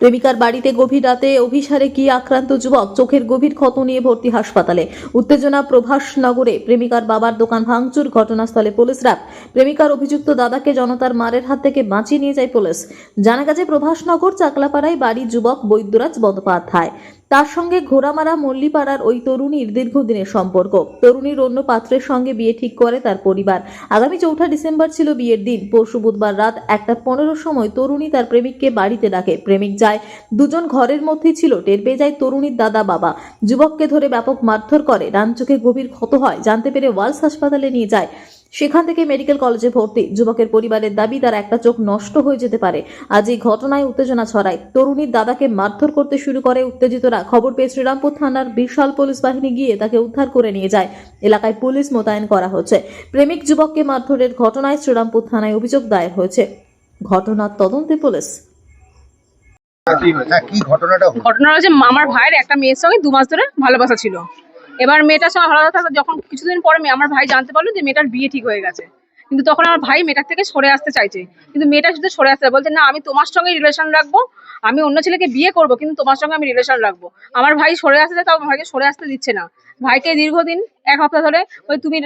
প্রেমিকার বাড়িতে গভীর রাতে অভিসারে কি আক্রান্ত যুবক চোখের গভীর ক্ষত নিয়ে ভর্তি হাসপাতালে? উত্তেজনা প্রভাসনগরে প্রেমিকার বাবার দোকান ভাঙচুর, ঘটনাস্থলে পুলিশ র্যাব। প্রেমিকার অভিযুক্ত দাদাকে জনতার মারের হাত থেকে বাঁচিয়ে নিয়ে যায় পুলিশ। জানা গেছে, প্রভাসনগর, চাকলাপাড়ায় বাড়ি যুবক বৈদ্যরাজ বন্দ্যোপাধ্যায়। তার সঙ্গে ঘোড়ামারা, মল্লিপাড়ার ওই তরুণীর দীর্ঘদিনের সম্পর্ক। তরুণীর অন্য পাত্রের সঙ্গে বিয়ে ঠিক করে তার পরিবার। আগামী চৌঠা ডিসেম্বর ছিল বিয়ের দিন। পরশু বুধবার রাত একটা পনেরো সময় তরুণী তার প্রেমিককে বাড়িতে ডাকে। প্রেমিক যায় দুজন ঘরের মধ্যেই ছিল, টের পেয়ে যায় তরুণীর দাদা বাবা। যুবককে ধরে ব্যাপক মারধর করে ডান চোখে গভীর ক্ষত হয়, জানতে পেরে ওয়ালস হাসপাতালে নিয়ে যায়। সেখান থেকে মেডিকেল কলেজে ভর্তি, যুবকের পরিবারের দাবি, তার একটা চোখ নষ্ট হয়ে যেতে পারে। আজ এই ঘটনায় উত্তেজনা ছড়ায়। তরুণীর দাদাকে মারধর করতে শুরু করে উত্তেজিতরা। খবর পেয়ে শ্রীরামপুর থানার বিশাল পুলিশ বাহিনী গিয়ে তাকে উদ্ধার করে নিয়ে যায়। এলাকায় পুলিশ মোতায়েন করা হচ্ছে। প্রেমিক যুবককে মারধরের ঘটনায় শ্রীরামপুর থানায় অভিযোগ দায়ের হয়েছে। ঘটনার তদন্তে পুলিশ আমার ভাইয়ের একটা মেয়ের সঙ্গে দু মাস ধরে ভালোবাসা ছিল। এবার মেয়েটার সঙ্গে ভালোবাসা যখন কিছুদিন পরে আমার ভাই জানতে পারল যে মেয়েটার বিয়ে ঠিক হয়ে গেছে। কিন্তু তখন আমার ভাই মেয়েটার থেকে সরে আসতে চাইছে। কিন্তু মেয়েটা শুধু সরে আসতে। বলছে, না, আমি তোমার সঙ্গে রিলেশন রাখব। আমি অন্য ছেলেকে বিয়ে করব, কিন্তু তোমার সঙ্গে আমি রিলেশন রাখব। আমার ভাই সরে আসতে তাও ভাইকে সরে আসতে দিচ্ছে না। ভাইকে দীর্ঘদিন এক সপ্তাহ ধরে ওই তুমি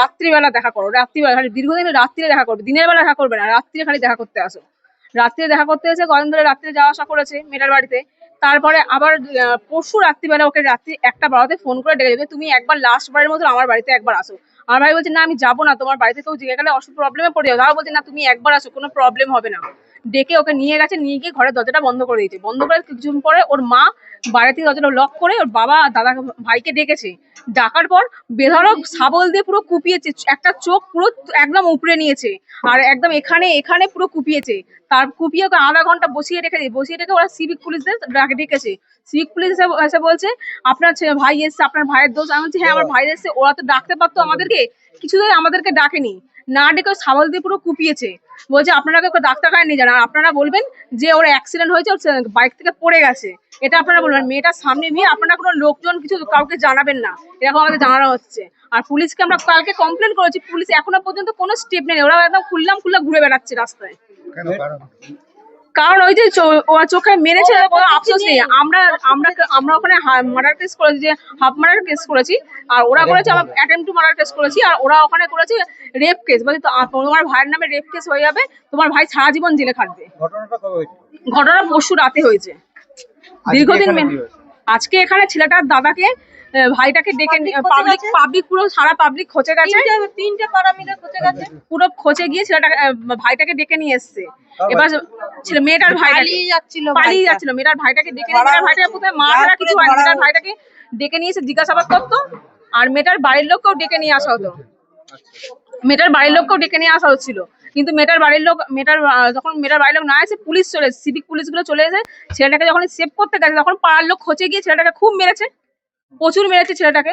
রাত্রিবেলা দেখা করো। রাত্রিবেলা, খালি দীর্ঘদিন রাত্রিরে দেখা করবে। দিনের বেলা দেখা করবে না, রাত্রিরে খালি দেখা করতে আসো। রাত্রে দেখা করতে এসে কদিন ধরে রাত্রে যাওয়া আসা করেছে মেয়েটার বাড়িতে। তারপরে আবার পরশু রাত্রিবেলা ওকে রাত্রি একটা বারোতে ফোন করে ডেকে যাবে তুমি একবার লাস্ট বারের মতো আমার বাড়িতে একবার আসো। আমার ভাই বলছে, না, আমি যাব না, তোমার বাড়িতে কেউ জিজ্ঞেস গেলে অসুখ প্রবলেমে পড়ে যাবে। তারা বলছে, না, তুমি একবার আসো, কোনো প্রবলেম হবে না। ডেকে ওকে নিয়ে গেছে নিয়ে গিয়ে ঘরের দরজাটা বন্ধ করে দিয়েছে। বন্ধ করে কিছুক্ষণ পরে ওর মা বাইরে থেকে দরজাটা লক করে ওর বাবা দাদা ভাইকে ডেকেছে। ডাকার পর বেধড়ক শাবল দিয়ে পুরো কুপিয়েছে একটা চোখ পুরো একদম উপরে নিয়েছে আর একদম এখানে এখানে পুরো কুপিয়েছে। তার কুপিয়ে ওকে আধা ঘণ্টা বসিয়ে রেখে দিয়ে বসিয়ে রেখে ওরা সিভিক পুলিশদের ডাকে ডেকেছে। সিভিক পুলিশ এসে এসে বলছে আপনার ভাই এসছে আপনার ভাইয়ের দোষ। আমি বলছি হ্যাঁ আমার ভাই এসছে ওরা তো ডাকতে পারতো আমাদেরকে। কিছু তো আমাদেরকে ডাকেনি। না ডেকে সাবল দিয়ে পুরো কুপিয়েছে। বলছে, আপনারা ওকে ডাক্তারখানায় নিয়ে যান। আর আপনারা বলবেন যে, ওর অ্যাক্সিডেন্ট হয়েছে ওর বাইক থেকে পড়ে গেছে। এটা আপনারা বলবেন। মেয়েটার সামনে নিয়ে আপনারা কোনো লোকজন কিছু কাউকে জানাবেন না। এরকম আমাদের জানানো হচ্ছে। আর পুলিশকে আমরা কালকে কমপ্লেন করেছি। পুলিশ এখনও পর্যন্ত কোনো স্টেপ নেই ওরা একদম খুললাম খুললাম ঘুরে বেড়াচ্ছে রাস্তায়। কারণ ওই যে চোখে মেরেছে কোনো আফসোস নেই। আমরা আমরা আমরা ওখানে মার্ডার কেস করেছি যে হাফ মার্ডার কেস করেছি। আর ওরা করেছে আমার অ্যাটেম্প টু মার্ডার কেস করেছি। আর ওরা ওখানে করেছে রেপ কেস বলছে তো তোমার ভাইয়ের নামে রেপ কেস হয়ে যাবে। তোমার ভাই সারা জীবন জেলে খাটবে ঘটনাটা ঘটনা পরশু রাতে হয়েছে। দীর্ঘদিন মেন- আজকে এখানে ছেলেটার দাদাকে ভাইটাকে ডেকে পাবলিক পাবলিক পুরো সারা পাবলিক খোঁচে গেছে। তিনটে পাড়া মিলে খুঁজে গেছে। পুরো খোঁচে গিয়ে ছেলেটা ভাইটাকে ডেকে নিয়ে এসছে। এবার ছেলে মেয়েটার ভাই পালিয়ে যাচ্ছিল পালিয়ে যাচ্ছিল। মেয়েটার ভাইটাকে ডেকে নিয়ে মেয়েটার ভাইটাকে কোথায় মার ধরা কিছু হয়নি মেয়েটার ভাইটাকে ডেকে নিয়ে এসে জিজ্ঞাসাবাদ করতো। আর মেয়েটার বাড়ির লোককেও ডেকে নিয়ে আসা হতো। মেয়েটার বাড়ির লোককেও ডেকে নিয়ে আসা হচ্ছিল। কিন্তু মেয়েটার বাড়ির লোক মেয়েটার যখন মেয়েটার বাড়ির লোক না এসে পুলিশ চলে সিভিক পুলিশগুলো চলে এসে ছেলেটাকে যখন সেভ করতে গেছে তখন পাড়ার লোক খোঁচে গিয়ে ছেলেটাকে খুব মেরেছে। প্রচুর মেরেছে ছেলেটাকে।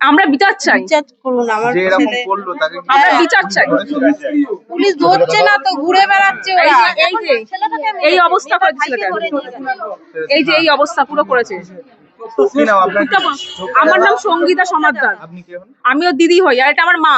আমরা বিচার চাই। বিচার করুন আমার যে এরকম করল তাকে আমরা বিচার চাই। পুলিশ ধরছে না তো ঘুরে বেড়াচ্ছে এই ওরা যে এই যে এই অবস্থা করে এই যে এই অবস্থা পুরো করেছে? আমার নাম সঙ্গীতা কে আমিও দিদি হই আর এটা আমার মা।